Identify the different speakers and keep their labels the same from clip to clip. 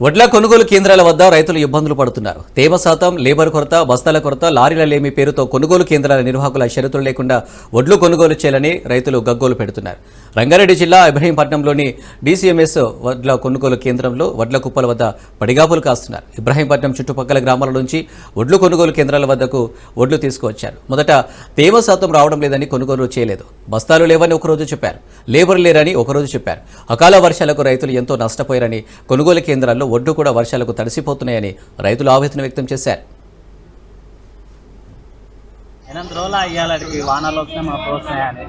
Speaker 1: వడ్ల కొనుగోలు కేంద్రాల వద్ద రైతులు ఇబ్బందులు పడుతున్నారు. తేమ శాతం లేబర్ కొరత బస్తాల కొరత లారీల లేమి పేరుతో కొనుగోలు కేంద్రాల నిర్వాహకుల షరతులు లేకుండా వడ్లు కొనుగోలు చేయాలని రైతులు గగ్గోలు పెడుతున్నారు. రంగారెడ్డి జిల్లా ఇబ్రహీంపట్నంలోని డీసీఎంఎస్ వడ్ల కొనుగోలు కేంద్రంలో వడ్ల కుప్పల వద్ద పడిగాపులు కాస్తున్నారు. ఇబ్రహీంపట్నం చుట్టుపక్కల గ్రామాల నుంచి వడ్లు కొనుగోలు కేంద్రాల వద్దకు వడ్లు తీసుకువచ్చారు. మొదట తేమ శాతం రావడం లేదని కొనుగోలు చేయలేదు. బస్తాలు లేవని ఒకరోజు చెప్పారు. లేబర్ లేరని ఒకరోజు చెప్పారు. అకాల వర్షాలకు రైతులు ఎంతో నష్టపోయారని కొనుగోలు కేంద్రాల్లో ఒడ్డు కూడా వర్షాలకు తడిసిపోతున్నాయని రైతులు ఆవేదన వ్యక్తం చేశారు.
Speaker 2: ఎనిమిది రోజులు అయ్యాలడికి వానలు వస్తే మా ప్రోత్సాహాన్ని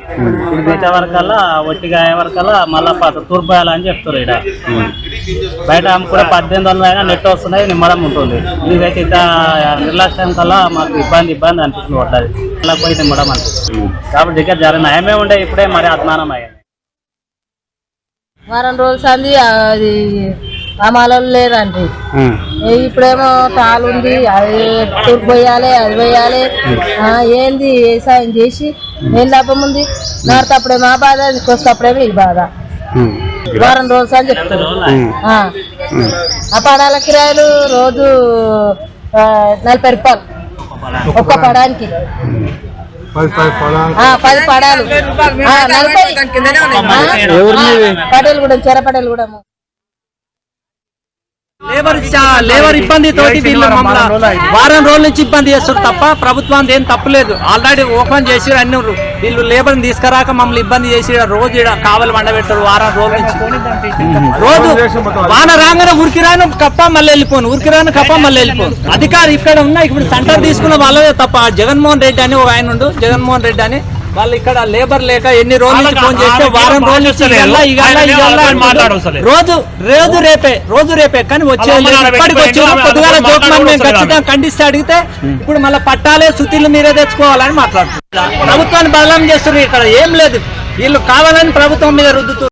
Speaker 2: ఇప్పుడు మిగతా వరకల్లా ఒట్టిగా అయ్యే వరకల్లా మళ్ళా తూర్పోయాలని చెప్తారు ఇక్కడ బయట కూడా పద్దెనిమిది వందలు అయినా నెట్ వస్తున్నాయి నిమ్మడం ఉంటుంది. ఇదైతే ఇంత నిర్లక్ష్యం కల్లా మాకు ఇబ్బంది ఇబ్బంది అనిపిస్తుంది పడ్డది అలా పోయి నిమ్మడం అనిపిస్తుంది కాబట్టి ఇక్కడ జర నయమే ఉండే ఇప్పుడే మరి అజ్ఞానం అయ్యింది.
Speaker 3: వారం రోజులు సంది అది అమాలలో లేదండి. ఏ ఇప్పుడేమో తాలు ఉంది అది తూర్పు పోయాలి అది పోయాలి. ఆ, ఏంది వ్యవసాయం చేసి ఏం లాభం ఉంది? నాటప్పుడే మా బాధ కొస్తప్పుడేమో ఈ బాధ. వారం రోజులు అని చెప్తారు. ఆ. ఆ. పడాల కిరాయిలు రోజు నలభై రూపాయలు. ఒక్క పడానికి. ఆ, పది పడాలు. పడేలు కూడా చెర పడేలు కూడా.
Speaker 4: లేబర్ లేబర్ ఇబ్బంది తోటి వీళ్ళు మమ్మల్ని వారం రోజుల నుంచి ఇబ్బంది చేస్తారు తప్ప ప్రభుత్వానికి ఏం తప్పులేదు. ఆల్రెడీ ఓపెన్ చేసి అన్ని. వీళ్ళు లేబర్ తీసుకురాక మమ్మల్ని ఇబ్బంది చేసి రోజు కావలి వండబెట్టారు వారం రోజుల నుంచి. రోజు వాన రాగానే ఉరికి రాను కప్ప మళ్ళీ వెళ్ళిపోను. ఉరికి రాను కప్ప మళ్ళీ వెళ్ళిపోను. అధికారి ఇక్కడ ఉన్న ఇప్పుడు సెంటర్ తీసుకున్న వాళ్ళదే తప్ప. జగన్మోహన్ రెడ్డి అని ఒక ఆయన ఉండు జగన్మోహన్ రెడ్డి అని వాళ్ళు ఇక్కడ లేబర్ లేక ఎన్ని రోజుల ఫోన్ చేస్తే వారం రోజుల. రోజు రోజు రేపే రోజు రేపే. కానీ వచ్చే ఇప్పటికి పొద్దుగాల జోక్మని మేము ఖచ్చితంగా ఖండిస్తే అడిగితే ఇప్పుడు మళ్ళీ పట్టాలే సుతీలు మీరే తెచ్చుకోవాలని మాట్లాడుతున్నారు. ప్రభుత్వాన్ని బదలం చేస్తున్నారు ఇక్కడ. ఏం లేదు. వీళ్ళు కావాలని ప్రభుత్వం మీద రుద్దుతూ